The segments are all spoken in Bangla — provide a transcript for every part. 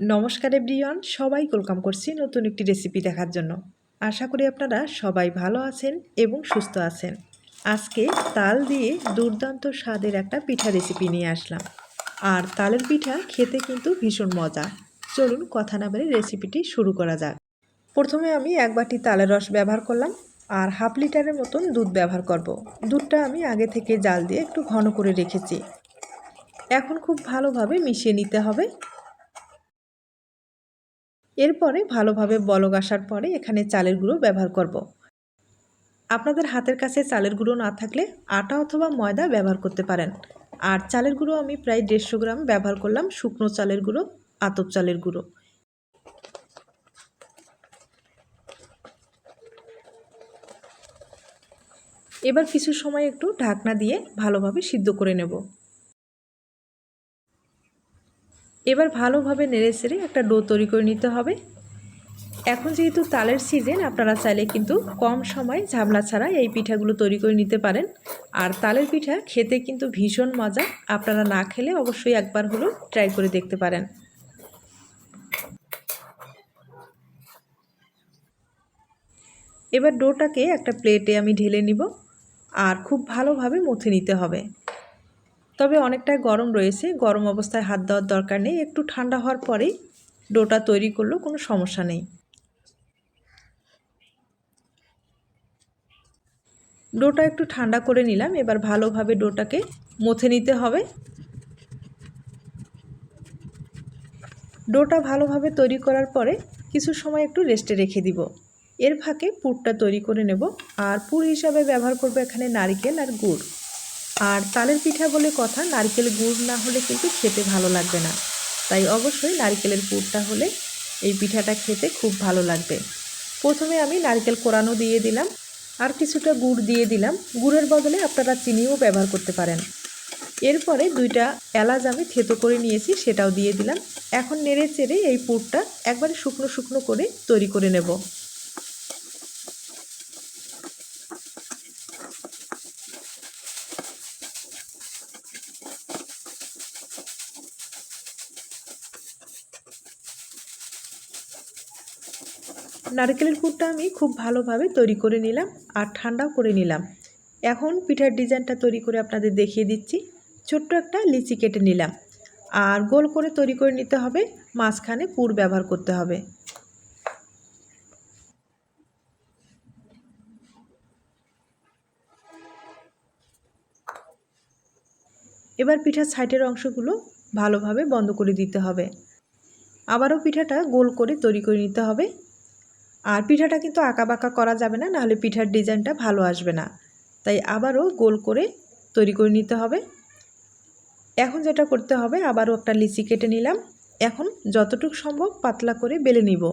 নমস্কার এভরিওয়ান, সবাই ওয়েলকাম করছি নতুন একটি রেসিপি দেখার জন্য। আশা করি আপনারা সবাই ভালো আছেন এবং সুস্থ আছেন। আজকে তাল দিয়ে দুর্দান্ত স্বাদের একটা পিঠা রেসিপি নিয়ে আসলাম। আর তালের পিঠা খেতে কিন্তু ভীষণ মজা। চলুন কথা না বেড়ে রেসিপিটি শুরু করা যাক। প্রথমে আমি এক বাটি তালের রস ব্যবহার করলাম আর হাফ লিটারের মতন দুধ ব্যবহার করব। দুধটা আমি আগে থেকে জাল দিয়ে একটু ঘন করে রেখেছি। এখন খুব ভালোভাবে মিশিয়ে নিতে হবে। এরপরে ভালোভাবে বলক আসার পরে এখানে চালের গুঁড়ো ব্যবহার করব। আপনাদের হাতের কাছে চালের গুঁড়ো না থাকলে আটা অথবা ময়দা ব্যবহার করতে পারেন। আর চালের গুঁড়ো আমি প্রায় দেড়শো গ্রাম ব্যবহার করলাম শুকনো চালের গুঁড়ো, আতপ চালের গুঁড়ো। এবার কিছু সময় একটু ঢাকনা দিয়ে ভালোভাবে সিদ্ধ করে নেব। এবার ভালোভাবে নেড়ে সেড়ে একটা ডো তৈরি করে নিতে হবে। এখন যেহেতু তালের সিজন আপনারা চাইলে কিন্তু কম সময় ঝামলা ছাড়া এই পিঠাগুলো তৈরি করে নিতে পারেন। আর তালের পিঠা খেতে কিন্তু ভীষণ মজা, আপনারা না খেলে অবশ্যই একবার হলেও ট্রাই করে দেখতে পারেন। এবার ডোটাকে একটা প্লেটে আমি ঢেলে নিব, আর খুব ভালোভাবে মথে নিতে হবে। তবে অনেকটাই গরম রয়েছে, গরম অবস্থায় হাত দেওয়ার দরকার নেই, একটু ঠান্ডা হওয়ার পরেই ডোটা তৈরি করলেও কোনো সমস্যা নেই। ডোটা একটু ঠান্ডা করে নিলাম, এবার ভালোভাবে ডোটাকে মথে নিতে হবে। ডোটা ভালোভাবে তৈরি করার পরে কিছু সময় একটু রেস্টে রেখে দিব। এর ফাঁকে পুরটা তৈরি করে নেব, আর পুর হিসাবে ব্যবহার করব এখানে নারিকেল আর গুড়। আর তালের পিঠা বলে কথা, নারকেল গুড় না হলে কিন্তু খেতে ভালো লাগবে না। তাই অবশ্যই নারকেলের পুরটা হলে এই পিঠাটা খেতে খুব ভালো লাগবে। প্রথমে আমি নারকেল কোরানো দিয়ে দিলাম, আর কিছুটা গুড় দিয়ে দিলাম। গুড়ের বদলে আপনারা চিনিও ব্যবহার করতে পারেন। এরপরে দুইটা এলাচ আমি থেতো করে নিয়েছি, সেটাও দিয়ে দিলাম। এখন নেড়ে চেড়ে এই পুরটা একবারে শুকনো শুকনো করে তৈরি করে নেব। নারকেলের পুরটা আমি খুব ভালোভাবে তৈরি করে নিলাম আর ঠান্ডাও করে নিলাম। এখন পিঠার ডিজাইনটা তৈরি করে আপনাদের দেখিয়ে দিচ্ছি। ছোট্ট একটা লিচি কেটে নিলাম। আর গোল করে তৈরি করে নিতে হবে, মাঝখানে পুর ব্যবহার করতে হবে। এবার পিঠার সাইডের অংশগুলো ভালোভাবে বন্ধ করে দিতে হবে। আবারও পিঠাটা গোল করে তৈরি করে নিতে হবে। আর পিঠাটা কিন্তু আঁকা বাঁকা করা যাবে না, নাহলে পিঠার ডিজাইনটা ভালো আসবে না। তাই আবারও গোল করে তৈরি করে নিতে হবে। এখন যেটা করতে হবে, আবারও একটা লিচি কেটে নিলাম। এখন যতটুকু সম্ভব পাতলা করে বেলে নিব।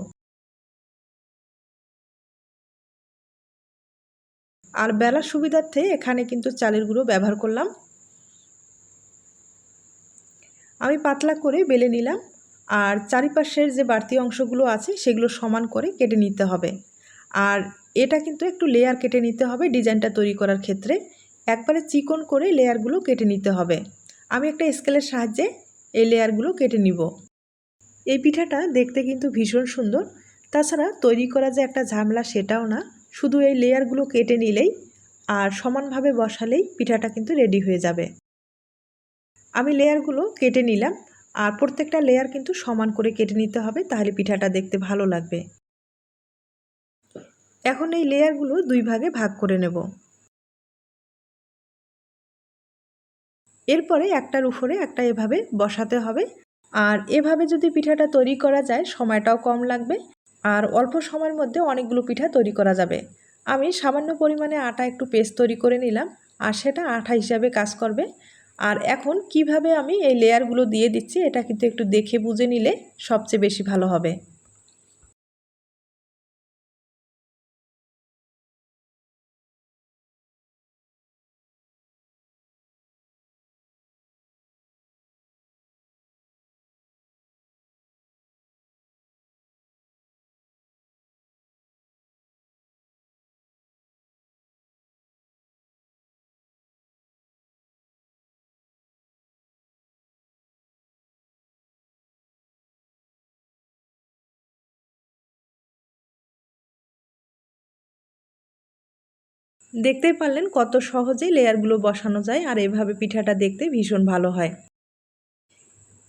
আর বেলার সুবিধার্থে এখানে কিন্তু চালের গুঁড়ো ব্যবহার করলাম। আমি পাতলা করে বেলে নিলাম। আর চারিপাশের যে বাড়তি অংশগুলো আছে সেগুলো সমান করে কেটে নিতে হবে। আর এটা কিন্তু একটু লেয়ার কেটে নিতে হবে ডিজাইনটা তৈরি করার ক্ষেত্রে। একবারে চিকন করে লেয়ারগুলো কেটে নিতে হবে। আমি একটা স্কেলের সাহায্যে এই লেয়ারগুলো কেটে নিব। এই পিঠাটা দেখতে কিন্তু ভীষণ সুন্দর। তাছাড়া তৈরি করা যে একটা ঝামেলা সেটাও না। শুধু এই লেয়ারগুলো কেটে নিলেই আর সমানভাবে বসালেই পিঠাটা কিন্তু রেডি হয়ে যাবে। আমি লেয়ারগুলো কেটে নিলাম। আর প্রত্যেকটা লেয়ার কিন্তু সমান করে কেটে নিতে হবে, তাহলে পিঠাটা দেখতে ভালো লাগবে। এখন এই লেয়ারগুলো দুই ভাগে ভাগ করে নেব। এরপরে একটার উপরে একটা এভাবে বসাতে হবে, আর এভাবে যদি পিঠাটা তৈরি করা যায়, সময়টাও কম লাগবে, আর অল্প সময়ের মধ্যে অনেকগুলো পিঠা তৈরি করা যাবে। আমি সামান্য পরিমাণে আটা একটু পেস্ট তৈরি করে নিলাম, আর সেটা আঠা হিসাবে কাজ করবে। আর এখন কীভাবে আমি এই লেয়ারগুলো দিয়ে দিচ্ছি, এটা কিন্তু একটু দেখে বুঝে নিলে সবচেয়ে বেশি ভালো হবে। দেখতেই পারলেন কত সহজে লেয়ারগুলো বসানো যায় আর এভাবে পিঠাটা দেখতে ভীষণ ভালো হয়।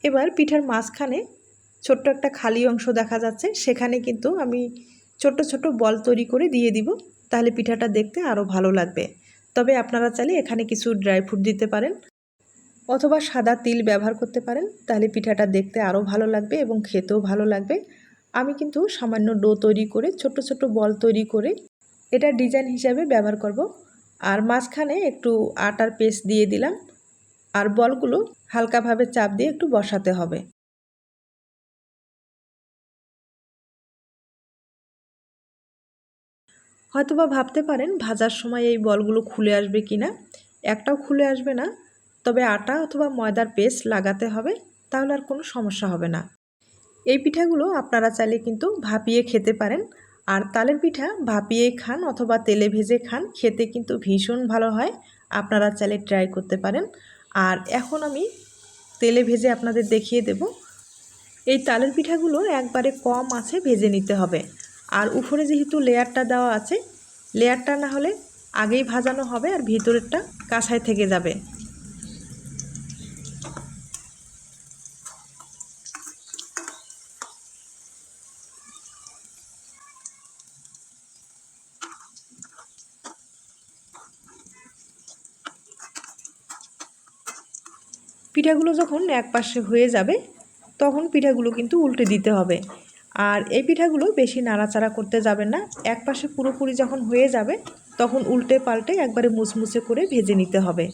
এবার পিঠার মাঝখানে ছোট্ট একটা খালি অংশ দেখা যাচ্ছে। সেখানে কিন্তু আমি ছোট ছোট বল তৈরি করে দিয়ে দিব, তাহলে পিঠাটা দেখতে আরও ভালো লাগবে। তবে আপনারা চাইলে এখানে কিছু ড্রাই ফ্রুট দিতে পারেন অথবা সাদা তিল ব্যবহার করতে পারেন, তাহলে পিঠাটা দেখতে আরও ভালো লাগবে এবং খেতেও ভালো লাগবে। আমি কিন্তু সামান্য ডো তৈরি করে ছোট ছোট বল তৈরি করে এটা ডিজাইন হিসাবে ব্যবহার করব। আর মাঝখানে একটু আটার পেস্ট দিয়ে দিলাম। আর বলগুলো হালকাভাবে চাপ দিয়ে একটু বসাতে হবে। হয়তোবা ভাবতে পারেন ভাজার সময় এই বলগুলো খুলে আসবে কি না একটাও খুলে আসবে না। তবে আটা অথবা ময়দার পেস্ট লাগাতে হবে, তাহলে আর কোনো সমস্যা হবে না। এই পিঠাগুলো আপনারা চাইলে কিন্তু ভাপিয়ে খেতে পারেন। আর তালের পিঠা ভাপিয়ে খান অথবা তেলে ভেজে খান, খেতে কিন্তু ভীষণ ভালো হয়। আপনারা চাইলে ট্রাই করতে পারেন। আর এখন আমি তেলে ভেজে আপনাদের দেখিয়ে দেব। এই তালের পিঠাগুলো একবারে কম আছে, ভেজে নিতে হবে। আর উপরে যেহেতু লেয়ারটা দেওয়া আছে, লেয়ারটা না হলে আগেই ভাজানো হবে আর ভিতরেরটা কাঁসায় থেকে যাবে। পিঠাগুলো যখন এক পাশে হয়ে যাবে, তখন পিঠাগুলো কিন্তু উল্টে দিতে হবে। আর এই পিঠাগুলো বেশি নাড়াচাড়া করতে যাবেন না। এক পাশে পুরোপুরি যখন হয়ে যাবে, তখন উল্টে পাল্টে একবারে মুচমুচে করে ভেজে নিতে হবে।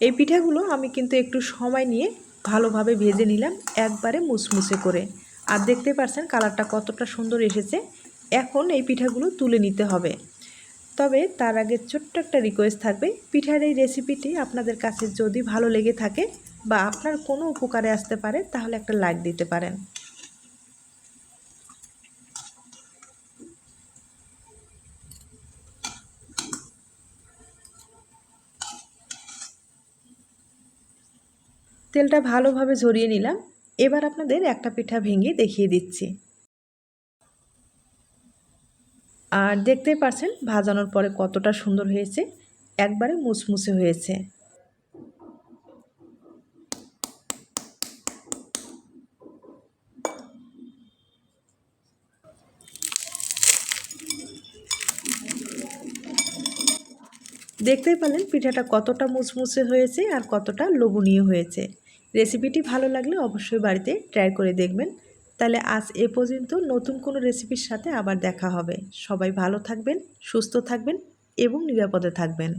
এই পিঠাগুলো আমি কিন্তু একটু সময় নিয়ে ভালোভাবে ভেজে নিলাম একবারে মুসমুসে করে। আর দেখতে পাচ্ছেন কালারটা কতটা সুন্দর এসেছে। এখন এই পিঠাগুলো তুলে নিতে হবে। তবে তার আগে ছোট্ট একটা রিকোয়েস্ট থাকবে। পিঠার এই রেসিপিটি আপনাদের কাছে যদি ভালো লেগে থাকে বা আপনার কোনো উপকারে আসতে পারে, তাহলে একটা লাইক দিতে পারেন। তেলটা ভালোভাবে ঝরিয়ে নিলাম। এবার আপনাদের একটা পিঠা ভেঙে দেখিয়ে দিচ্ছি। আর দেখতেই পারছেন, ভাজানোর পরে কতটা সুন্দর হয়েছে। একবারে মুসমুসে হয়েছে। দেখতেই পারলেন পিঠাটা কতটা মুচমুচে হয়েছে আর কতটা লোভনীয় হয়েছে। রেসিপিটি ভালো লাগলে অবশ্যই বাড়িতে ট্রাই করে দেখবেন। তাহলে আজ এ পর্যন্ত নতুন কোনো রেসিপির সাথে আবার দেখা হবে। সবাই ভালো থাকবেন, সুস্থ থাকবেন এবং নিরাপদে থাকবেন।